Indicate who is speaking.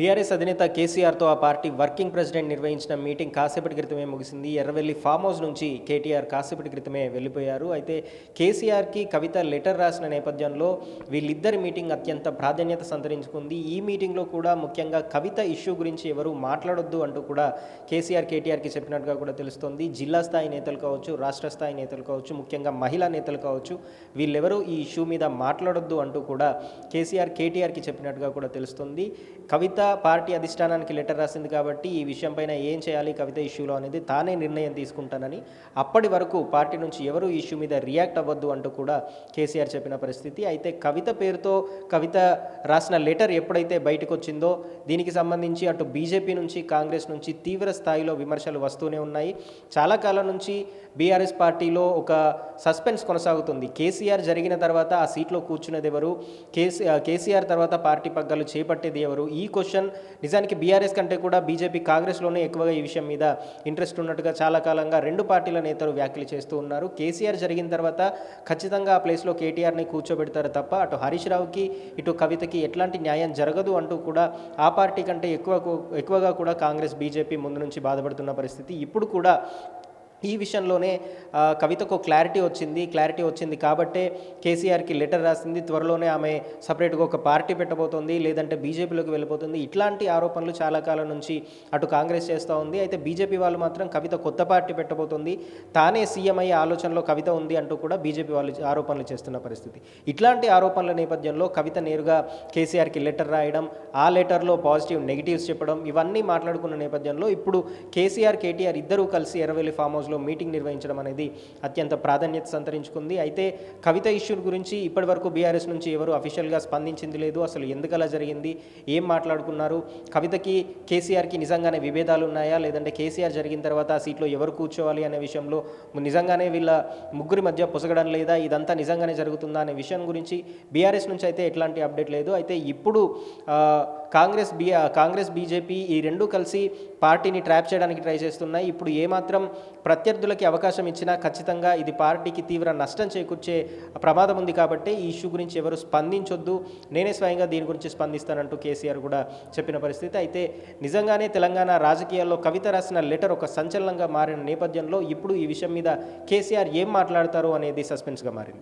Speaker 1: BRS అధినేత కేసీఆర్తో ఆ పార్టీ వర్కింగ్ ప్రెసిడెంట్ నిర్వహించిన మీటింగ్ కాసేపటి క్రితమే ముగిసింది. ఎర్రవెల్లి ఫామ్ హౌస్ నుంచి కేటీఆర్ కాసేపటి క్రితమే వెళ్ళిపోయారు. అయితే కేసీఆర్కి కవిత లెటర్ రాసిన నేపథ్యంలో వీళ్ళిద్దరి మీటింగ్ అత్యంత ప్రాధాన్యత సంతరించుకుంది. ఈ మీటింగ్లో కూడా ముఖ్యంగా కవిత ఇష్యూ గురించి ఎవరు మాట్లాడొద్దు అంటూ కూడా కేసీఆర్ కేటీఆర్కి చెప్పినట్టుగా కూడా తెలుస్తోంది. జిల్లా స్థాయి నేతలు కావచ్చు రాష్ట్ర స్థాయి నేతలు కావచ్చు ముఖ్యంగా మహిళా నేతలు కావచ్చు వీళ్ళెవరూ ఈ ఇష్యూ మీద మాట్లాడొద్దు అంటూ కూడా కేసీఆర్ కేటీఆర్కి చెప్పినట్టుగా కూడా తెలుస్తుంది. కవిత పార్టీ అధిష్టానానికి లెటర్ రాసింది కాబట్టి ఈ విషయం పైన ఏం చేయాలి కవిత ఇష్యూలో అనేది తానే నిర్ణయం తీసుకుంటానని అప్పటి వరకు పార్టీ నుంచి ఎవరు ఈ ఇష్యూ మీద రియాక్ట్ అవ్వద్దు అంటూ కూడా కేసీఆర్ చెప్పిన పరిస్థితి. అయితే కవిత పేరుతో కవిత రాసిన లెటర్ ఎప్పుడైతే బయటకు వచ్చిందో దీనికి సంబంధించి అటు బీజేపీ నుంచి కాంగ్రెస్ నుంచి తీవ్ర స్థాయిలో విమర్శలు వస్తూనే ఉన్నాయి. చాలా కాలం నుంచి బీఆర్ఎస్ పార్టీలో ఒక సస్పెన్స్ కొనసాగుతుంది. కేసీఆర్ జరిగిన తర్వాత ఆ సీట్లో కూర్చున్నది ఎవరు? కేసీ కేసీఆర్ తర్వాత పార్టీ పగ్గాలు చేపట్టేది ఎవరు? ఈ క్వశ్చన్ నిజానికి బీఆర్ఎస్ కంటే కూడా బీజేపీ కాంగ్రెస్లోనే ఎక్కువగా ఈ విషయం మీద ఇంట్రెస్ట్ ఉన్నట్టుగా చాలా కాలంగా రెండు పార్టీల నేతలు వ్యాఖ్యలు చేస్తూ ఉన్నారు. కేసీఆర్ జరిగిన తర్వాత ఖచ్చితంగా ఆ ప్లేస్లో కేటీఆర్ని కూర్చోబెడతారు తప్ప అటు హరీష్ రావుకి ఇటు కవితకి ఎట్లాంటి న్యాయం జరగదు అంటూ కూడా ఆ పార్టీ కంటే ఎక్కువ ఎక్కువగా కూడా కాంగ్రెస్ బీజేపీ ముందు నుంచి బాధపడుతున్న పరిస్థితి. ఇప్పుడు కూడా ఈ విషయంలోనే కవితకు క్లారిటీ వచ్చింది క్లారిటీ వచ్చింది కాబట్టే కేసీఆర్కి లెటర్ రాసింది. త్వరలోనే ఆమె సపరేట్గా ఒక పార్టీ పెట్టబోతోంది లేదంటే బీజేపీలోకి వెళ్ళిపోతుంది. ఇట్లాంటి ఆరోపణలు చాలా కాలం నుంచి అటు కాంగ్రెస్ చేస్తూ ఉంది. అయితే బీజేపీ వాళ్ళు మాత్రం కవిత కొత్త పార్టీ పెట్టబోతోంది. తానే సీఎం అయ్యే ఆలోచనలో కవిత ఉంది అంటూ కూడా బీజేపీ వాళ్ళు ఆరోపణలు చేస్తున్న పరిస్థితి. ఇట్లాంటి ఆరోపణల నేపథ్యంలో కవిత నేరుగా కేసీఆర్కి లెటర్ రాయడం ఆ లెటర్లో పాజిటివ్ నెగిటివ్స్ చెప్పడం ఇవన్నీ మాట్లాడుకున్న నేపథ్యంలో ఇప్పుడు కేసీఆర్ కేటీఆర్ ఇద్దరూ కలిసి ఎర్రవెల్లి ఫామ్ హౌస్లో మీటింగ్ నిర్వహించడం అనేది అత్యంత ప్రాధాన్యత సంతరించుకుంది. అయితే కవిత ఇష్యూ గురించి ఇప్పటివరకు బీఆర్ఎస్ నుంచి ఎవరు అఫీషియల్గా స్పందించింది లేదు. అసలు ఎందుకు అలా జరిగింది? ఏం మాట్లాడుకున్నారు? కవితకి కేసీఆర్కి నిజంగానే విభేదాలు ఉన్నాయా? లేదంటే కేసీఆర్ జరిగిన తర్వాత ఆ సీట్లో ఎవరు కూర్చోవాలి అనే విషయంలో నిజంగానే వీళ్ళ ముగ్గురి మధ్య పొసగడం లేదా ఇదంతా నిజంగానే జరుగుతుందా అనే విషయం గురించి బీఆర్ఎస్ నుంచి అయితే ఎట్లాంటి అప్డేట్ లేదు. అయితే ఇప్పుడు కాంగ్రెస్ బీ కాంగ్రెస్ బీజేపీ ఈ రెండు కలిసి పార్టీని ట్రాప్ చేయడానికి ట్రై చేస్తున్నాయి. ఇప్పుడు ఏమాత్రం ప్రత్యర్థులకి అవకాశం ఇచ్చినా ఖచ్చితంగా ఇది పార్టీకి తీవ్ర నష్టం చేకూర్చే ప్రమాదం ఉంది కాబట్టి ఈ ఇష్యూ గురించి ఎవరు స్పందించొద్దు. నేనే స్వయంగా దీని గురించి స్పందిస్తానంటూ కేసీఆర్ కూడా చెప్పిన పరిస్థితి. అయితే నిజంగానే తెలంగాణ రాజకీయాల్లో కవిత రాసిన లెటర్ ఒక సంచలనంగా మారిన నేపథ్యంలో ఇప్పుడు ఈ విషయం మీద కేసీఆర్ ఏం మాట్లాడతారు అనేది సస్పెన్స్గా మారింది.